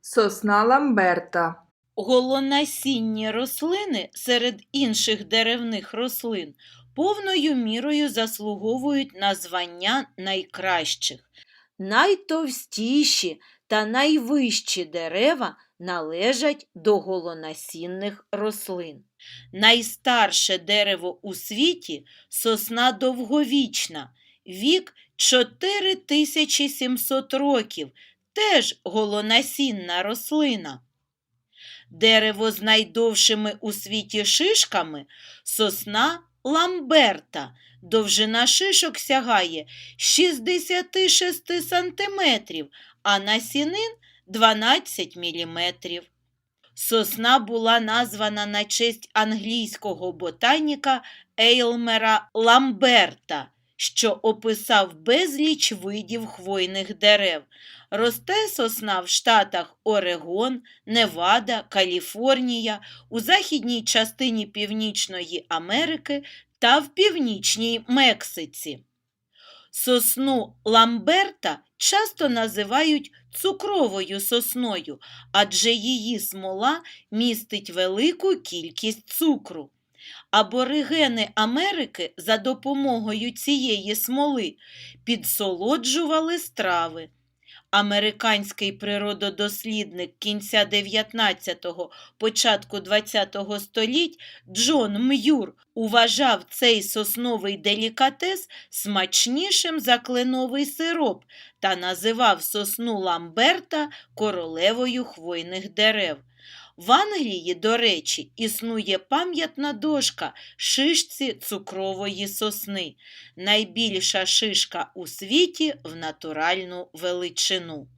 Сосна Ламберта. Голонасінні рослини серед інших деревних рослин повною мірою заслуговують на звання найкращих. Найтовстіші та найвищі дерева належать до голонасінних рослин. Найстарше дерево у світі сосна довговічна, вік 4700 років, теж голонасінна рослина. Дерево з найдовшими у світі шишками сосна ламберта. Довжина шишок сягає 66 сантиметрів, а насінин 12 міліметрів. Сосна була названа на честь англійського ботаніка Ейлмера Ламберта, що описав безліч видів хвойних дерев. Росте сосна в штатах Орегон, Невада, Каліфорнія, у західній частині Північної Америки та в північній Мексиці. Сосну Ламберта часто називають цукровою сосною, адже її смола містить велику кількість цукру. Аборигени Америки за допомогою цієї смоли підсолоджували страви. Американський природодослідник кінця 19-го, початку 20-го століть Джон М'юр уважав цей сосновий делікатес смачнішим за кленовий сироп та називав сосну Ламберта королевою хвойних дерев. В Англії, до речі, існує пам'ятна дошка шишці цукрової сосни найбільша шишка у світі в натуральну величину.